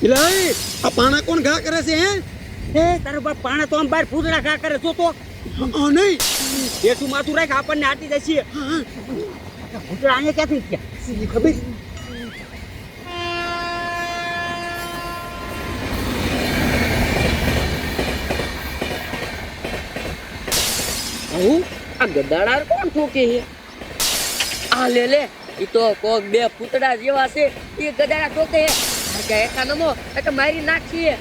ભીલાઈ આ પાણા કોણ ઘા કરે છે હે? એ તારો બાપ પાણા તો આમ બાર ફૂદડા ઘા કરે જો તો. આ નહીં. બેઠું માથું રાખ આપણને આટી જાય હા, ફૂદડા અહીંયા ક્યાંથી ગયા? ખબર? હું આ ગદાડા કોણ ઠોકે છે? આ લે લે. એ તો કોક બે પૂતળા જેવા છે એ ગદાડા ઠોકે છે. આ કે એકા નમો એટલે મારી નાખીએ.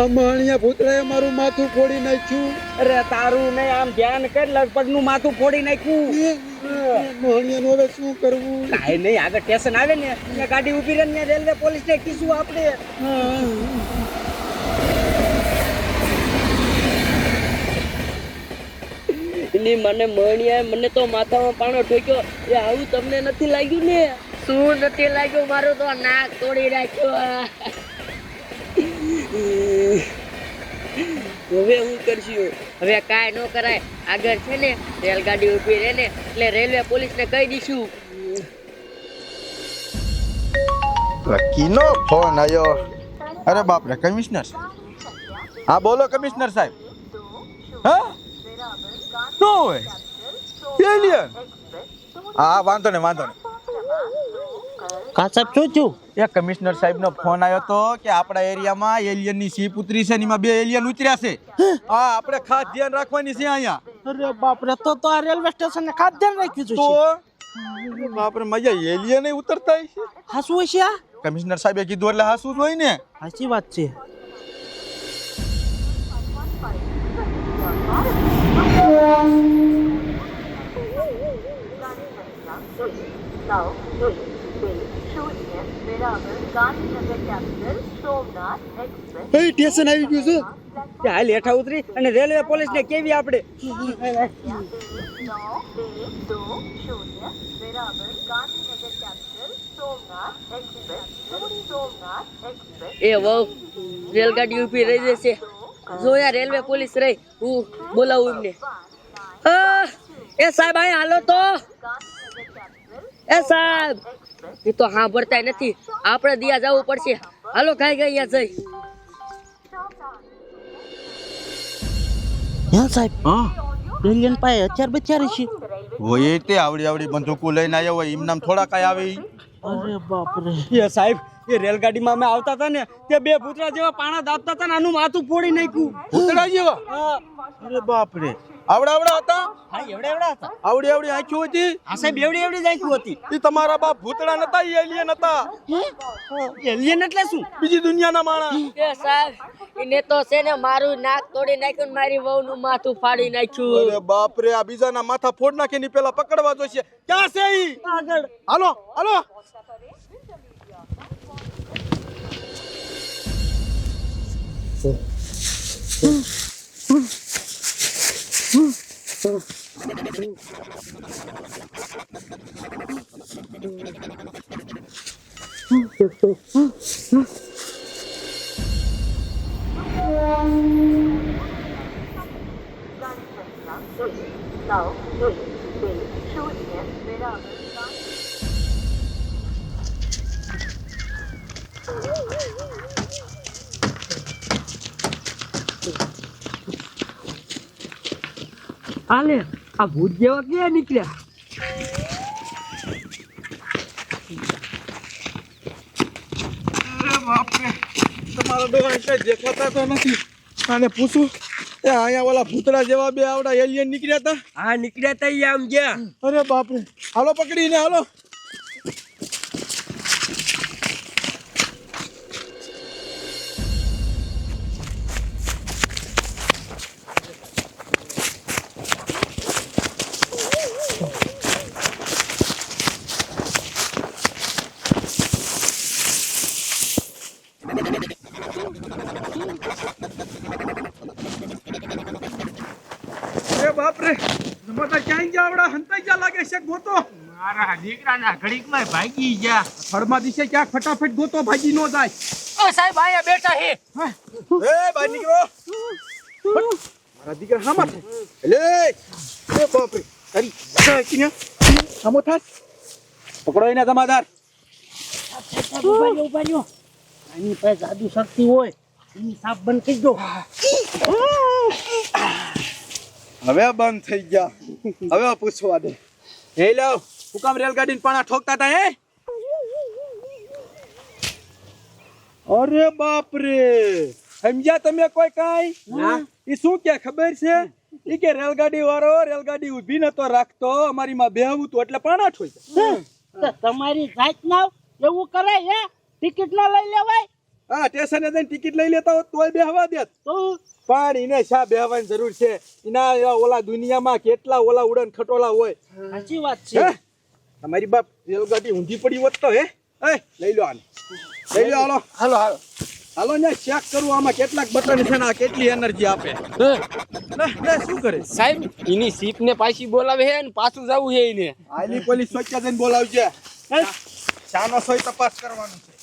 આ માણિયા મારું માથું ફોડી નાખ્યું. અરે તારું નહીં આમ ધ્યાન કર લગભગનું માથું ફોડી નાખ્યું. માણિયાનું હવે શું કરવું? કાંઈ નહીં આગળ સ્ટેશન આવે ને ત્યાં ગાડી ઊભી રહે ને રેલવે પોલીસ ને કીધું આપણે? ની મને મણિયા મને તો માથામાં પાણો ઠોક્યો એ આવું તમને નથી લાગ્યું ને? શું નથી લાગ્યું? મારું તો નાક તોડી નાખ્યો. હવે હું કરશું? હવે કાંઈ ન કરાય. આગળ છે ને, રેલગાડી ઊભી રહે ને, એટલે રેલવે પોલીસને કહી દઈશું. લકીનો ફોન આવ્યો અરે બાપ રે કમિશનર હા, બોલો કમિશનર સાહેબ. હા? નો હોય. હા, વાંધો ને વાંધો ને કા સાહેબ શું થયું? એ કમિશનર સાહેબનો ફોન આવ્યો તો કે આપણા એરિયામાં એલિયનની સીપ ઉતરી છે એમાં બે એલિયન ઉતર્યા છે. હા? આપણે ખાસ ધ્યાન રાખવાની છે અહીંયા. અરે બાપરે તો તો આ રેલવે સ્ટેશન ને ખાસ ધ્યાન રાખ્યું તો? બાપ બાપરે મજા એલિયન ઉતરતા હશે હા શું હોય છે આ? કમિશનર સાહેબે કીધું એટલે હા શું હોય ને. સાચી વાત છે. એ સ્ટેશન આવી ગયું છે? કે હાલ હેઠા ઉતરી અને રેલવે પોલીસ ને કેવી આપણે એ વહુ, રેલગાડી ઊભી રહી જશે. જોયા રેલવે પોલીસ રહી, હું બોલાવું એમને. એ સાહેબ અહીં હાલો તો. એ સાહેબ, એ તો સાંભળતા નથી. આપણે દિયા જવું પડશે. હાલો ખાઈ ગયા જઈ. હા સાહેબ? હા. રેલિયન પાસે હથિયાર બચારે છે. હોય તે આવડી આવડી બંદૂકો લઈને આવ્યા હોય એમ નામ થોડા કાંઈ આવે. અરે બાપરે. યા સાહેબ એ રેલગાડીમાં અમે આવતા હતા ને તે બે પૂતળા જેવા પાણા દાબતા હતા ને આનું માથું ફોડી નાખ્યું. ભૂતળા જેવા? અરે બાપરે. આવડા આવડા હતા? હા એવડા એવડા હતા. આવડી આવડી આંખો હતી? આ સાહેબ એવડી એવડી હતી. ઈ તમારા બાપ ભૂતડા નતા ઈ એલિયન હતા. એલિયન એટલે શું? બીજી દુનિયાના માણસ. એ સાહેબ એને તો છે ને મારું નાક તોડી નાખ્યું ને મારી વહુનું માથું ફાડી નાખ્યું. અરે બાપરે આ બીજાના માથા ફોડ નાખીને પેલા પકડવા જોઈશે ક્યાં છે ઈ? આગળ. હાલો હાલો. 到对，对，是我姐，没到。હાલે આ ભૂત જેવા ક્યાં નીકળ્યા? બાપરે તમારો ડોહા કઈ દેખાતા તો નથી. અને પૂછું એ અહીંયા ઓલા ભૂતડા જેવા બે આવડા એલિયન નીકળ્યા હતા હા નીકળ્યા તા ઈ આમ ગયા. અરે બાપરે હાલો પકડીને હાલો. ક્યાંય આઈ આવડા હંતાઈ જા લાગે છે ગોતો. મારા દીકરાના ઘડીકમાં ભાગી ગયા. થડમાં દિશે ક્યાંક ફટાફટ ગોતો ભાગી નો જાય. ઓ સાહેબ આયા બેઠા હે. એ બાર નીકળો. મારા દીકરા હામાં છે. એ બાપરે. સામો પકડો એને જમાદાર ઊભા રહ્યો ઊભા રહ્યો. આની પાસે જાદુ શક્તિ હોય એની સાપ બંધ કરી દો. હવે બંધ થઈ ગયા. હવે પૂછવા દે. હે લો હું કામ રેલગાડીને પાણા ઠોકતા હતા હે? અરે બાપ રે સમજ્યા તમે કોઈ કાઈ? એ શું કે ખબર છે? ઈ કે રેલગાડી વાળો રેલગાડી ઊભી નતો રાખતો અમારી માં બેહવું તું એટલે પાણા ઠોઈ તમારી જાત ના એવું કરાય હે? ટિકિટ ના લઈ લેવાય હા સ્ટેશને જઈને ટિકિટ લઈ લેતા હોત તોય બેહવા દેત. તો પણ એને શા બેહવાની જરૂર છે? એના એવા ઓલા દુનિયામાં કેટલા ઓલા ઉડન ખટોલા હોય? સાચી વાત છે. તમારી બાપ રેલગાડી ઊંધી પડી હોત તો હે? એ લઈ લો આને. લઈ લો હાલો. હાલો હાલો. હાલો ને ચેક કરું આમાં કેટલાક બટન છે ને આ કેટલી એનર્જી આપે. લે શું કરે? સાહેબ એની સીપ ને પાછી બોલાવે હે ને પાછું જવું છે એને આલી પોલીસ સ્વચ્છ જઈને બોલાવજે. ચાનો સોય તપાસ કરવાનું છે.